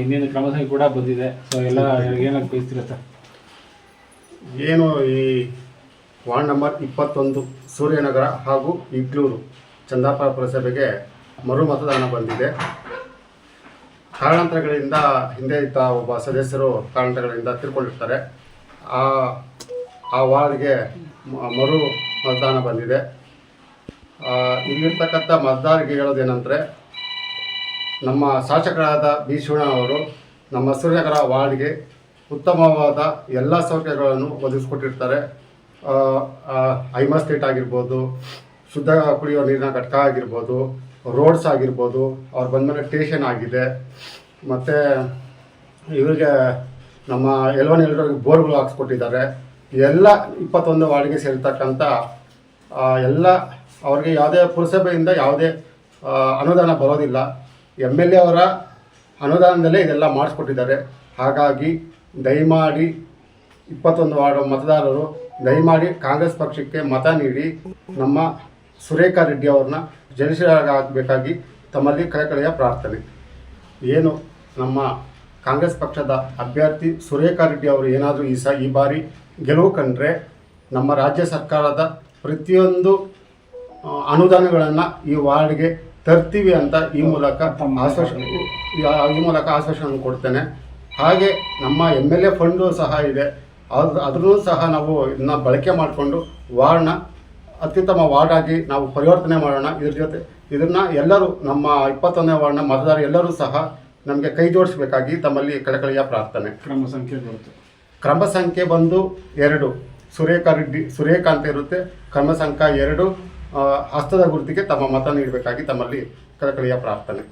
ಇನ್ನೇನು ಕ್ರಮಸಂಖ್ಯೆ ಕೂಡ ಬಂದಿದೆ. ಸೊ ಎಲ್ಲ ಏನಾಗಿ ಬಯಸ್ತೀರಾ ಸರ್? ಏನು ಈ ವಾರ್ಡ್ ನಂಬರ್ ಇಪ್ಪತ್ತೊಂದು ಸೂರ್ಯನಗರ ಹಾಗೂ ಇಗ್ಲೂರು ಚಂದಾಪುರ ಪುರಸಭೆಗೆ ಮರು ಮತದಾನ ಬಂದಿದೆ. ಕಾರಣಾಂತರಗಳಿಂದ ಹಿಂದೆ ಇದ್ದ ಒಬ್ಬ ಸದಸ್ಯರು ಕಾರಣಾಂತರಗಳಿಂದ ತಿಳ್ಕೊಂಡಿರ್ತಾರೆ ಆ ಆ ವಾರ್ಡ್ಗೆ ಮರು ಮತದಾನ ಬಂದಿದೆ. ಇಲ್ಲಿರ್ತಕ್ಕಂಥ ಮತದಾರರಿಗೆ ಹೇಳೋದೇನೆಂದರೆ ನಮ್ಮ ಶಾಸಕರಾದ ಬಿ ಶಿವಣ್ಣವರು ನಮ್ಮ ಸೂರ್ಯನಗರ ವಾರ್ಡ್ಗೆ ಉತ್ತಮವಾದ ಎಲ್ಲ ಸೌಕರ್ಯಗಳನ್ನು ಒದಗಿಸ್ಕೊಟ್ಟಿರ್ತಾರೆ. ಐಮಸ್ ಸ್ಟ್ರೀಟ್ ಆಗಿರ್ಬೋದು ಶುದ್ಧ ಕುಡಿಯುವ ನೀರಿನ ಘಟಕ ಆಗಿರ್ಬೋದು ರೋಡ್ಸ್ ಆಗಿರ್ಬೋದು ಅವ್ರು ಬಂದಮೇಲೆ ಸ್ಟೇಷನ್ ಆಗಿದೆ. ಮತ್ತು ಇವರಿಗೆ ನಮ್ಮ ಎಲ್ವನ್ ಎಲ್ಲರಿಗೆ ಬೋರ್ಗಳು ಹಾಕ್ಸ್ಕೊಟ್ಟಿದ್ದಾರೆ. ಎಲ್ಲ ಇಪ್ಪತ್ತೊಂದು ವಾರ್ಡ್ಗೆ ಸೇರ್ತಕ್ಕಂಥ ಆ, ಎಲ್ಲ ಅವ್ರಿಗೆ ಯಾವುದೇ ಪುರಸಭೆಯಿಂದ ಯಾವುದೇ ಅನುದಾನ ಬರೋದಿಲ್ಲ. ಎಂ ಎಲ್ ಎ ಅವರ ಅನುದಾನದಲ್ಲೇ ಇದೆಲ್ಲ ಮಾಡಿಸ್ಕೊಟ್ಟಿದ್ದಾರೆ. ಹಾಗಾಗಿ ದಯಮಾಡಿ ಇಪ್ಪತ್ತೊಂದು ವಾರ್ಡ್ ಮತದಾರರು ದಯಮಾಡಿ ಕಾಂಗ್ರೆಸ್ ಪಕ್ಷಕ್ಕೆ ಮತ ನೀಡಿ. ನಮ್ಮ ಸುರೇಖಾ ರೆಡ್ಡಿ ಅವ್ರನ್ನ ಜನಿಸಿರಾಗಬೇಕಾಗಿ ತಮ್ಮಲ್ಲಿ ಕಳಕಳಿಯ ಪ್ರಾರ್ಥನೆ. ಏನು ನಮ್ಮ ಕಾಂಗ್ರೆಸ್ ಪಕ್ಷದ ಅಭ್ಯರ್ಥಿ ಸುರೇಖಾ ರೆಡ್ಡಿ ಅವರು ಏನಾದರೂ ಈ ಸ ಈ ಬಾರಿ ಗೆಲುವು ಕಂಡ್ರೆ ನಮ್ಮ ರಾಜ್ಯ ಸರ್ಕಾರದ ಪ್ರತಿಯೊಂದು ಅನುದಾನಗಳನ್ನು ಈ ವಾರ್ಡ್ಗೆ ತರ್ತೀವಿ ಅಂತ ಈ ಮೂಲಕ ಆಶ್ವಾಸನೆ ಈ ಮೂಲಕ ಆಶ್ವಾಸನೆ ಕೊಡ್ತೇನೆ. ಹಾಗೆ ನಮ್ಮ ಎಂ ಎಲ್ ಎ ಫಂಡು ಸಹ ಇದೆ. ಅದು ಅದನ್ನು ಸಹ ನಾವು ಇದನ್ನ ಬಳಕೆ ಮಾಡಿಕೊಂಡು ವಾರ್ಡ್ನ ಅತ್ಯುತ್ತಮ ವಾರ್ಡ್ ಆಗಿ ನಾವು ಪರಿವರ್ತನೆ ಮಾಡೋಣ. ಇದ್ರ ಜೊತೆ ಇದನ್ನ ಎಲ್ಲರೂ ನಮ್ಮ ಇಪ್ಪತ್ತೊಂದನೇ ವಾರ್ಡ್ನ ಮತದಾರ ಎಲ್ಲರೂ ಸಹ ನಮಗೆ ಕೈ ಜೋಡಿಸಬೇಕಾಗಿ ತಮ್ಮಲ್ಲಿ ಕಳಕಳಿಯ ಪ್ರಾರ್ಥನೆ. ಕ್ರಮ ಸಂಖ್ಯೆ ಬರುತ್ತೆ. ಕ್ರಮ ಸಂಖ್ಯೆ ಬಂದು ಎರಡು. ಸುರೇಖಾ ರೆಡ್ಡಿ ಸುರೇಖಾ ಅಂತ ಇರುತ್ತೆ. ಕ್ರಮ ಸಂಖ್ಯೆ ಎರಡು. ಹಸ್ತದ ಗುರುತಿಗೆ ತಮ್ಮ ಮತ ನೀಡಬೇಕಾಗಿ ತಮ್ಮಲ್ಲಿ ಕಳಕಳಿಯ ಪ್ರಾರ್ಥನೆ.